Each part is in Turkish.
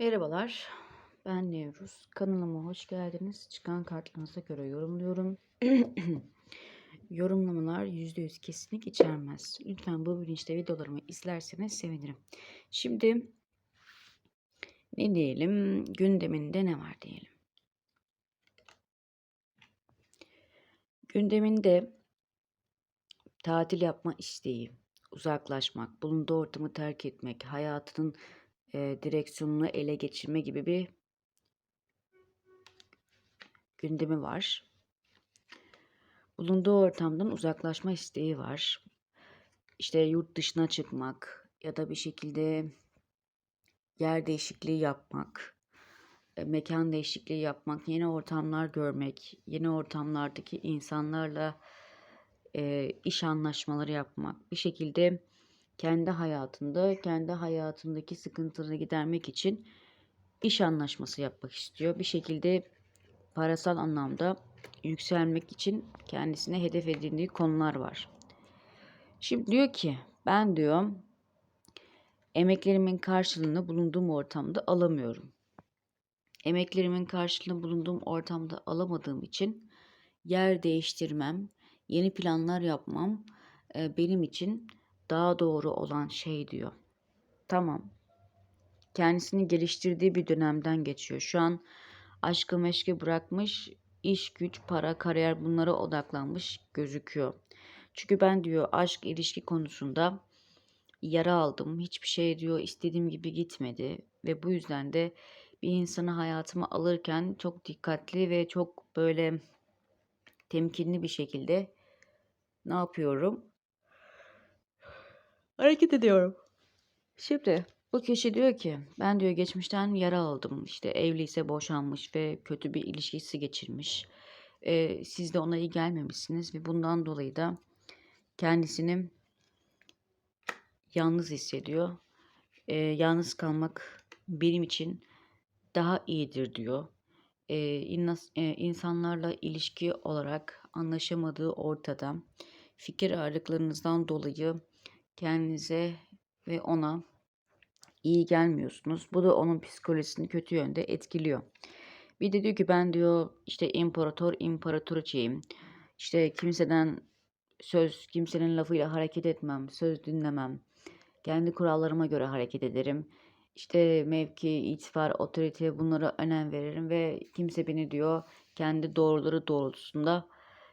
Merhabalar, ben Nevruz. Kanalıma hoş geldiniz. Çıkan kartlarınıza göre yorumluyorum. Yorumlamalar %100 kesinlik içermez. Lütfen bu bilinçle videolarımı izlerseniz sevinirim. Şimdi ne diyelim? Gündeminde ne var diyelim. Gündeminde tatil yapma isteği, uzaklaşmak, bulunduğu ortamı terk etmek, hayatının e, direksiyonunu ele geçirme gibi bir gündemi var. Bulunduğu ortamdan uzaklaşma isteği var. İşte yurt dışına çıkmak ya da bir şekilde yer değişikliği yapmak, mekan değişikliği yapmak, yeni ortamlar görmek, yeni ortamlardaki insanlarla e, iş anlaşmaları yapmak, bir şekilde kendi hayatında, kendi hayatındaki sıkıntıları gidermek için iş anlaşması yapmak istiyor. Bir şekilde parasal anlamda yükselmek için kendisine hedef edindiği konular var. Şimdi diyor ki ben diyor emeklerimin karşılığını bulunduğum ortamda alamıyorum. Emeklerimin karşılığını bulunduğum ortamda alamadığım için yer değiştirmem, yeni planlar yapmam benim için daha doğru olan şey diyor. Tamam. Kendisini geliştirdiği bir dönemden geçiyor. Şu an aşkı meşki bırakmış, iş, güç, para, kariyer bunlara odaklanmış gözüküyor. Çünkü ben diyor aşk ilişki konusunda yara aldım. Hiçbir şey diyor istediğim gibi gitmedi ve bu yüzden de bir insanı hayatıma alırken çok dikkatli ve çok böyle temkinli bir şekilde ne yapıyorum? Hareket ediyorum. Şimdi bu kişi diyor ki ben diyor geçmişten yara aldım. İşte evliyse boşanmış ve kötü bir ilişkisi geçirmiş. Ee, siz de ona iyi gelmemişsiniz ve bundan dolayı da kendisini yalnız hissediyor. Ee, yalnız kalmak benim için daha iyidir diyor. Ee, innas- e, insanlarla ilişki olarak anlaşamadığı ortada. Fikir ağırlıklarınızdan dolayı kendinize ve ona iyi gelmiyorsunuz. Bu da onun psikolojisini kötü yönde etkiliyor. Bir de diyor ki ben diyor işte imparator imparatoriçeyim. İşte kimseden söz, kimsenin lafıyla hareket etmem, söz dinlemem. Kendi kurallarıma göre hareket ederim. İşte mevki, itibar, otorite bunlara önem veririm ve kimse beni diyor kendi doğruları doğrultusunda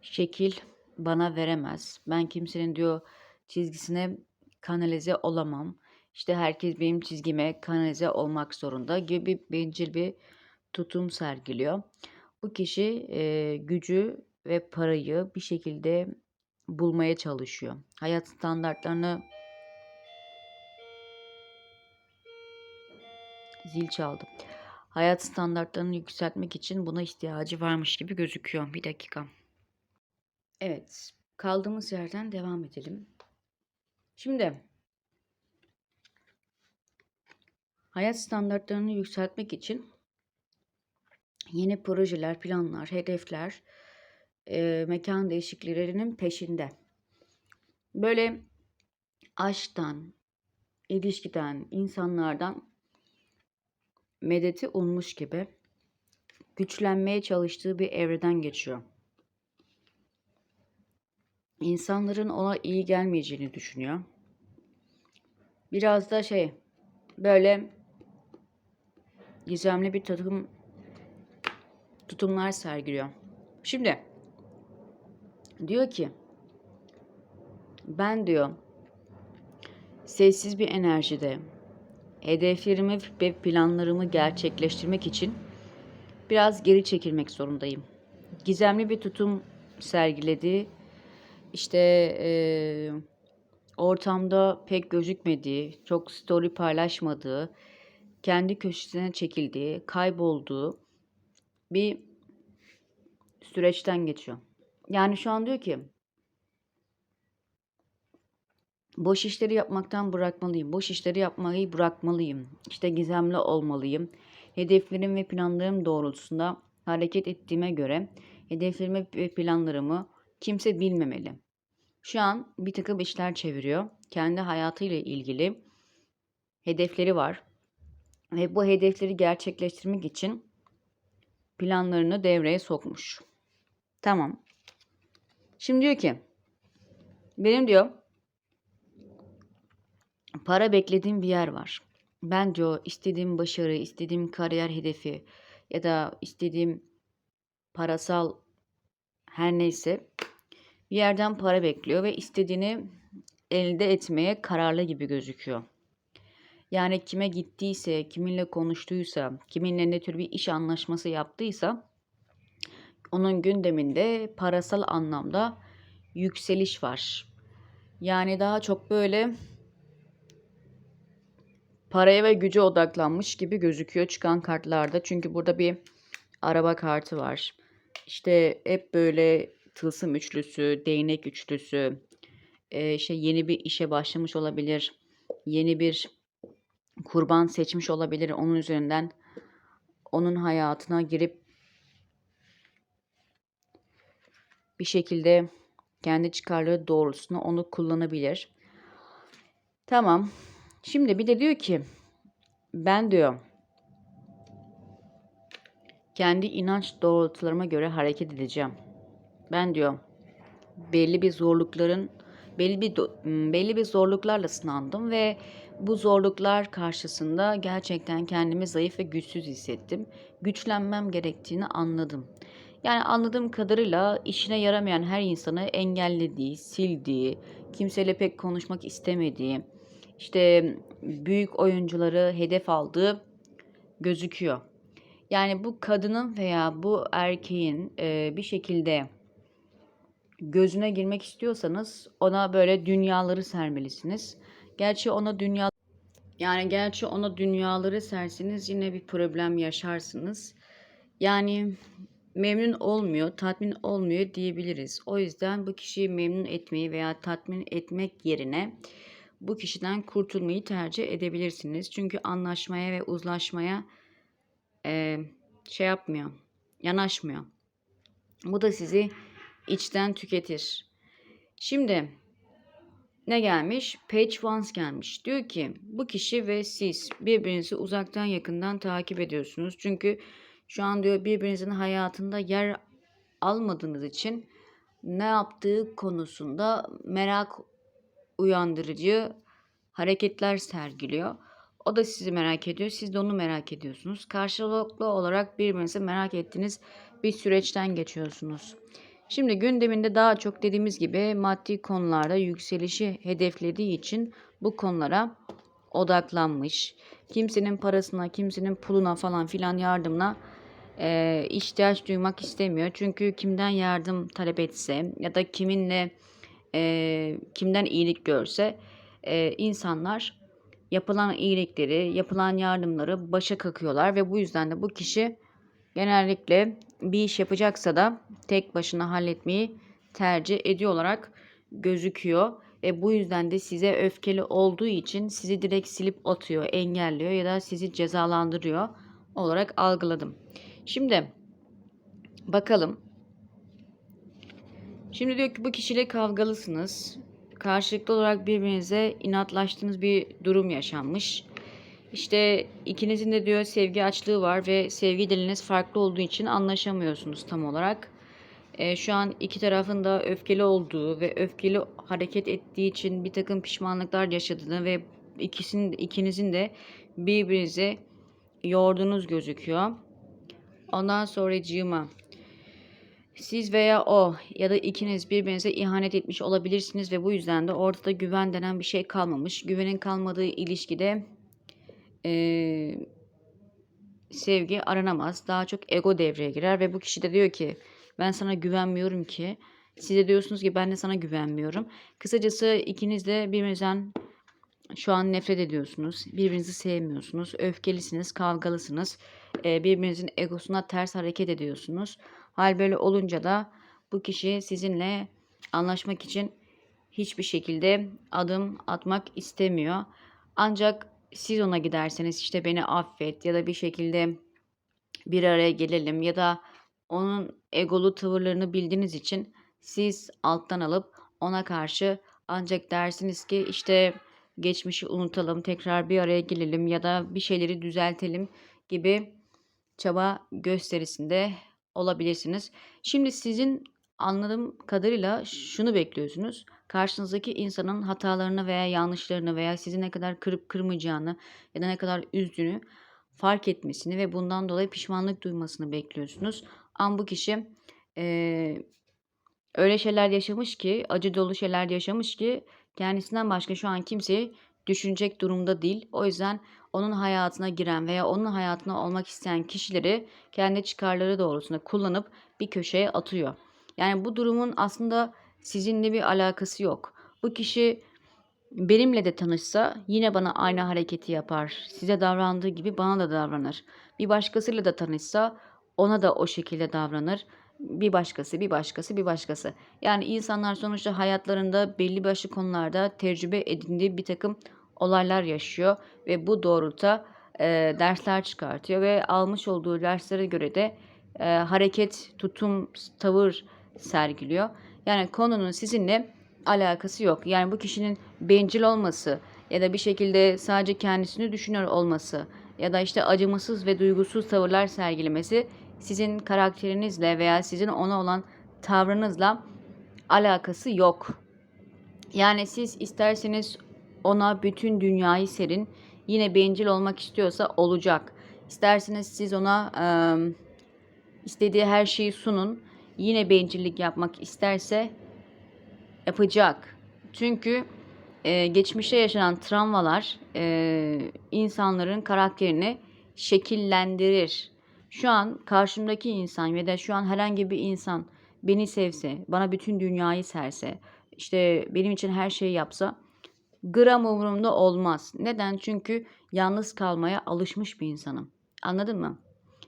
şekil bana veremez. Ben kimsenin diyor çizgisine kanalize olamam. İşte herkes benim çizgime kanalize olmak zorunda gibi bir bencil bir tutum sergiliyor. Bu kişi e, gücü ve parayı bir şekilde bulmaya çalışıyor. Hayat standartlarını zil çaldı. Hayat standartlarını yükseltmek için buna ihtiyacı varmış gibi gözüküyor. Bir dakika. Evet, kaldığımız yerden devam edelim. Şimdi hayat standartlarını yükseltmek için yeni projeler, planlar, hedefler, e, mekan değişikliklerinin peşinde. Böyle aşktan, ilişkiden, insanlardan medeti ummuş gibi güçlenmeye çalıştığı bir evreden geçiyor. İnsanların ona iyi gelmeyeceğini düşünüyor. Biraz da şey böyle gizemli bir tutum tutumlar sergiliyor. Şimdi diyor ki ben diyor sessiz bir enerjide hedeflerimi ve planlarımı gerçekleştirmek için biraz geri çekilmek zorundayım. Gizemli bir tutum sergiledi. İşte eee, ortamda pek gözükmediği, çok story paylaşmadığı, kendi köşesine çekildiği, kaybolduğu bir süreçten geçiyor. Yani şu an diyor ki boş işleri yapmaktan bırakmalıyım. Boş işleri yapmayı bırakmalıyım. İşte gizemli olmalıyım. Hedeflerim ve planlarım doğrultusunda hareket ettiğime göre hedeflerimi ve planlarımı kimse bilmemeli. Şu an bir takım işler çeviriyor. Kendi hayatıyla ilgili hedefleri var. ve bu hedefleri gerçekleştirmek için planlarını devreye sokmuş. Tamam. Şimdi diyor ki benim diyor para beklediğim bir yer var. Ben diyor istediğim başarı, istediğim kariyer hedefi ya da istediğim parasal her neyse bir yerden para bekliyor ve istediğini elde etmeye kararlı gibi gözüküyor. Yani kime gittiyse, kiminle konuştuysa, kiminle ne tür bir iş anlaşması yaptıysa onun gündeminde parasal anlamda yükseliş var. Yani daha çok böyle paraya ve güce odaklanmış gibi gözüküyor çıkan kartlarda. Çünkü burada bir araba kartı var. İşte hep böyle tılsım üçlüsü, değnek üçlüsü, e, işte yeni bir işe başlamış olabilir. Yeni bir kurban seçmiş olabilir. Onun üzerinden onun hayatına girip bir şekilde kendi çıkarları doğrultusunda onu kullanabilir. Tamam. Şimdi bir de diyor ki ben diyor kendi inanç doğrultularıma göre hareket edeceğim. Ben diyor belli bir zorlukların belli bir belli bir zorluklarla sınandım ve bu zorluklar karşısında gerçekten kendimi zayıf ve güçsüz hissettim. Güçlenmem gerektiğini anladım. Yani anladığım kadarıyla işine yaramayan her insanı engellediği, sildiği, kimseyle pek konuşmak istemediği, işte büyük oyuncuları hedef aldığı gözüküyor. Yani bu kadının veya bu erkeğin e, bir şekilde gözüne girmek istiyorsanız ona böyle dünyaları sermelisiniz. Gerçi ona dünya yani gerçi ona dünyaları serseniz yine bir problem yaşarsınız. Yani memnun olmuyor, tatmin olmuyor diyebiliriz. O yüzden bu kişiyi memnun etmeyi veya tatmin etmek yerine bu kişiden kurtulmayı tercih edebilirsiniz. Çünkü anlaşmaya ve uzlaşmaya e, şey yapmıyor, yanaşmıyor. Bu da sizi içten tüketir. Şimdi ne gelmiş? Page Once gelmiş. Diyor ki bu kişi ve siz birbirinizi uzaktan yakından takip ediyorsunuz. Çünkü şu an diyor birbirinizin hayatında yer almadığınız için ne yaptığı konusunda merak uyandırıcı hareketler sergiliyor. O da sizi merak ediyor. Siz de onu merak ediyorsunuz. Karşılıklı olarak birbirinizi merak ettiğiniz bir süreçten geçiyorsunuz. Şimdi gündeminde daha çok dediğimiz gibi maddi konularda yükselişi hedeflediği için bu konulara odaklanmış. Kimsenin parasına, kimsenin puluna falan filan yardımına e, ihtiyaç duymak istemiyor. Çünkü kimden yardım talep etse ya da kiminle e, kimden iyilik görse e, insanlar yapılan iyilikleri, yapılan yardımları başa kakıyorlar ve bu yüzden de bu kişi genellikle bir iş yapacaksa da tek başına halletmeyi tercih ediyor olarak gözüküyor. Ve bu yüzden de size öfkeli olduğu için sizi direkt silip atıyor, engelliyor ya da sizi cezalandırıyor olarak algıladım. Şimdi bakalım. Şimdi diyor ki bu kişiyle kavgalısınız. Karşılıklı olarak birbirinize inatlaştığınız bir durum yaşanmış. İşte ikinizin de diyor sevgi açlığı var ve sevgi diliniz farklı olduğu için anlaşamıyorsunuz tam olarak. E, şu an iki tarafın da öfkeli olduğu ve öfkeli hareket ettiği için bir takım pişmanlıklar yaşadığını ve ikisinin ikinizin de birbirinize yorduğunuz gözüküyor. Ondan sonra cığıma. Siz veya o ya da ikiniz birbirinize ihanet etmiş olabilirsiniz ve bu yüzden de ortada güven denen bir şey kalmamış. Güvenin kalmadığı ilişkide e, sevgi aranamaz. Daha çok ego devreye girer ve bu kişi de diyor ki ben sana güvenmiyorum ki. Siz de diyorsunuz ki ben de sana güvenmiyorum. Kısacası ikiniz de birbirinizden şu an nefret ediyorsunuz. Birbirinizi sevmiyorsunuz. Öfkelisiniz, kavgalısınız. E, birbirinizin egosuna ters hareket ediyorsunuz. Hal böyle olunca da bu kişi sizinle anlaşmak için hiçbir şekilde adım atmak istemiyor. Ancak siz ona giderseniz işte beni affet ya da bir şekilde bir araya gelelim ya da onun egolu tavırlarını bildiğiniz için siz alttan alıp ona karşı ancak dersiniz ki işte geçmişi unutalım, tekrar bir araya gelelim ya da bir şeyleri düzeltelim gibi çaba gösterisinde olabilirsiniz. Şimdi sizin anladığım kadarıyla şunu bekliyorsunuz. Karşınızdaki insanın hatalarını veya yanlışlarını veya sizi ne kadar kırıp kırmayacağını ya da ne kadar üzdüğünü fark etmesini ve bundan dolayı pişmanlık duymasını bekliyorsunuz. Ama bu kişi eee, öyle şeyler yaşamış ki, acı dolu şeyler yaşamış ki kendisinden başka şu an kimseyi düşünecek durumda değil. O yüzden onun hayatına giren veya onun hayatına olmak isteyen kişileri kendi çıkarları doğrultusunda kullanıp bir köşeye atıyor. Yani bu durumun aslında sizinle bir alakası yok. Bu kişi benimle de tanışsa yine bana aynı hareketi yapar. Size davrandığı gibi bana da davranır. Bir başkasıyla da tanışsa ona da o şekilde davranır. Bir başkası, bir başkası, bir başkası. Yani insanlar sonuçta hayatlarında belli başlı konularda tecrübe edindiği bir takım olaylar yaşıyor ve bu doğrultuda e, dersler çıkartıyor ve almış olduğu derslere göre de e, hareket, tutum, tavır sergiliyor. Yani konunun sizinle alakası yok. Yani bu kişinin bencil olması ya da bir şekilde sadece kendisini düşünüyor olması ya da işte acımasız ve duygusuz tavırlar sergilemesi sizin karakterinizle veya sizin ona olan tavrınızla alakası yok. Yani siz isterseniz ona bütün dünyayı serin, yine bencil olmak istiyorsa olacak. İsterseniz siz ona e, istediği her şeyi sunun, yine bencillik yapmak isterse yapacak. Çünkü e, geçmişte yaşanan travmalar e, insanların karakterini şekillendirir. Şu an karşımdaki insan ya da şu an herhangi bir insan beni sevse, bana bütün dünyayı serse, işte benim için her şeyi yapsa gram umurumda olmaz. Neden? Çünkü yalnız kalmaya alışmış bir insanım. Anladın mı?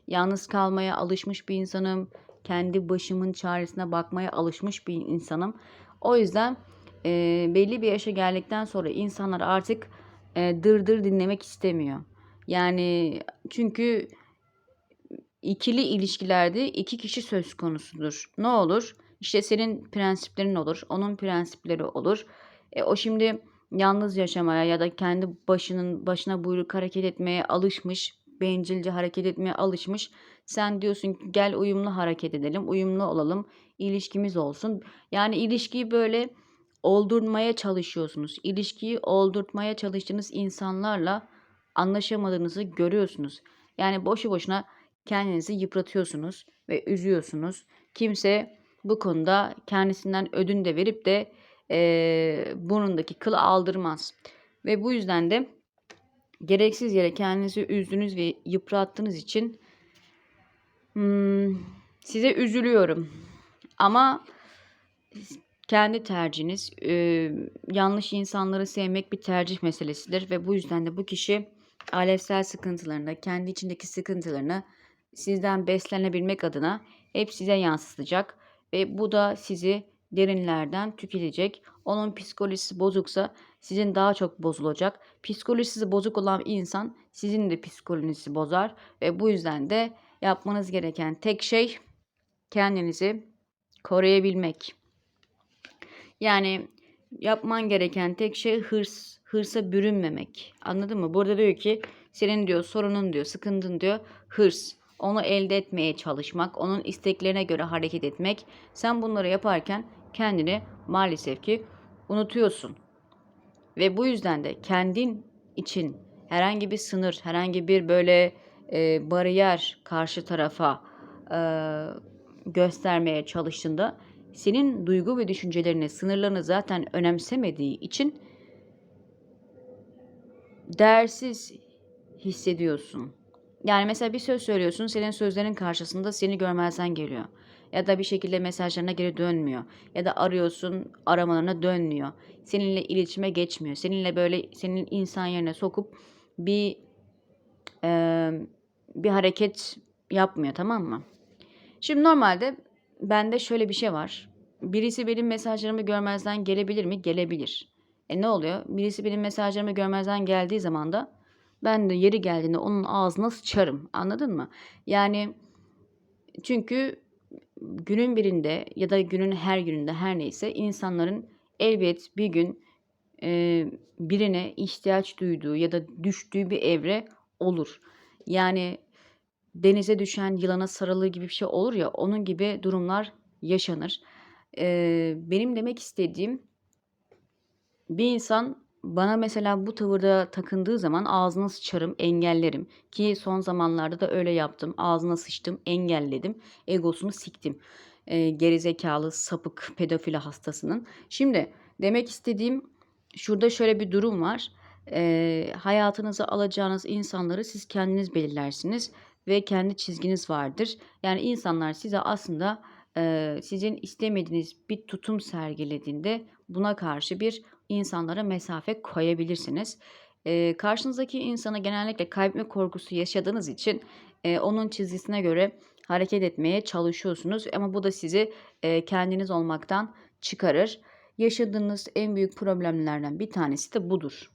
Yalnız kalmaya alışmış bir insanım. Kendi başımın çaresine bakmaya alışmış bir insanım. O yüzden e, belli bir yaşa geldikten sonra insanlar artık e, dırdır dinlemek istemiyor. Yani çünkü ikili ilişkilerde iki kişi söz konusudur. Ne olur? İşte senin prensiplerin olur, onun prensipleri olur. E, o şimdi yalnız yaşamaya ya da kendi başının başına buyruk hareket etmeye alışmış, bencilce hareket etmeye alışmış. Sen diyorsun ki gel uyumlu hareket edelim, uyumlu olalım, ilişkimiz olsun. Yani ilişkiyi böyle oldurmaya çalışıyorsunuz. İlişkiyi oldurtmaya çalıştığınız insanlarla anlaşamadığınızı görüyorsunuz. Yani boşu boşuna kendinizi yıpratıyorsunuz ve üzüyorsunuz. Kimse bu konuda kendisinden ödün de verip de e, burnundaki kılı aldırmaz. Ve bu yüzden de gereksiz yere kendinizi üzdünüz ve yıprattığınız için hmm, size üzülüyorum. Ama kendi tercihiniz. E, yanlış insanları sevmek bir tercih meselesidir ve bu yüzden de bu kişi alevsel sıkıntılarını, kendi içindeki sıkıntılarını sizden beslenebilmek adına hep size yansıtacak ve bu da sizi derinlerden tüketecek. Onun psikolojisi bozuksa sizin daha çok bozulacak. Psikolojisi bozuk olan insan sizin de psikolojisi bozar ve bu yüzden de yapmanız gereken tek şey kendinizi koruyabilmek. Yani yapman gereken tek şey hırs, hırsa bürünmemek. Anladın mı? Burada diyor ki senin diyor sorunun diyor, sıkıntın diyor hırs. Onu elde etmeye çalışmak, onun isteklerine göre hareket etmek. Sen bunları yaparken kendini maalesef ki unutuyorsun. Ve bu yüzden de kendin için herhangi bir sınır, herhangi bir böyle e, bariyer karşı tarafa e, göstermeye çalıştığında senin duygu ve düşüncelerini, sınırlarını zaten önemsemediği için değersiz hissediyorsun. Yani mesela bir söz söylüyorsun, senin sözlerin karşısında seni görmezden geliyor. Ya da bir şekilde mesajlarına geri dönmüyor. Ya da arıyorsun, aramalarına dönmüyor. Seninle iletişime geçmiyor. Seninle böyle senin insan yerine sokup bir e, bir hareket yapmıyor tamam mı? Şimdi normalde bende şöyle bir şey var. Birisi benim mesajlarımı görmezden gelebilir mi? Gelebilir. E ne oluyor? Birisi benim mesajlarımı görmezden geldiği zaman da ben de yeri geldiğinde onun ağzına sıçarım. Anladın mı? Yani çünkü günün birinde ya da günün her gününde her neyse insanların elbet bir gün eee, birine ihtiyaç duyduğu ya da düştüğü bir evre olur. Yani denize düşen yılana sarılır gibi bir şey olur ya, onun gibi durumlar yaşanır. Eee, benim demek istediğim bir insan bana mesela bu tavırda takındığı zaman ağzına sıçarım, engellerim ki son zamanlarda da öyle yaptım. Ağzına sıçtım, engelledim, egosunu siktim. Eee, gerizekalı, sapık, pedofili hastasının. Şimdi demek istediğim şurada şöyle bir durum var. Eee, hayatınıza alacağınız insanları siz kendiniz belirlersiniz ve kendi çizginiz vardır. Yani insanlar size aslında eee, sizin istemediğiniz bir tutum sergilediğinde buna karşı bir insanlara mesafe koyabilirsiniz. Eee, karşınızdaki insana genellikle kaybetme korkusu yaşadığınız için eee, onun çizgisine göre hareket etmeye çalışıyorsunuz ama bu da sizi eee, kendiniz olmaktan çıkarır. Yaşadığınız en büyük problemlerden bir tanesi de budur.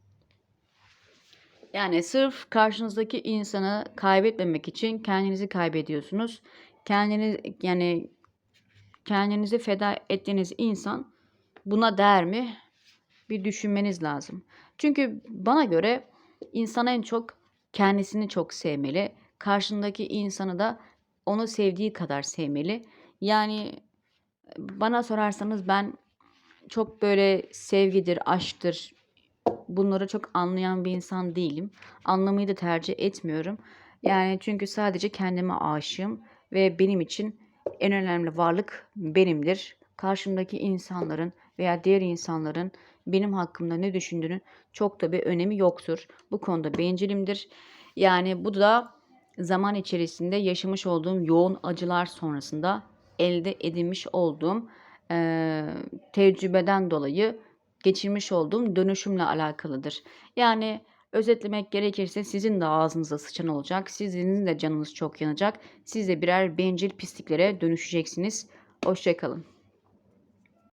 Yani sırf karşınızdaki insanı kaybetmemek için kendinizi kaybediyorsunuz. Kendiniz yani kendinizi feda ettiğiniz insan buna değer mi? Bir düşünmeniz lazım. Çünkü bana göre insan en çok kendisini çok sevmeli. Karşındaki insanı da onu sevdiği kadar sevmeli. Yani bana sorarsanız ben çok böyle sevgidir, aşktır bunları çok anlayan bir insan değilim. Anlamayı da tercih etmiyorum. Yani çünkü sadece kendime aşığım ve benim için en önemli varlık benimdir. Karşımdaki insanların veya diğer insanların benim hakkımda ne düşündüğünün çok da bir önemi yoktur. Bu konuda bencilimdir. Yani bu da zaman içerisinde yaşamış olduğum yoğun acılar sonrasında elde edinmiş olduğum eee, tecrübeden dolayı geçirmiş olduğum dönüşümle alakalıdır. Yani özetlemek gerekirse sizin de ağzınıza sıçan olacak. Sizin de canınız çok yanacak. Siz de birer bencil pisliklere dönüşeceksiniz. Hoşçakalın.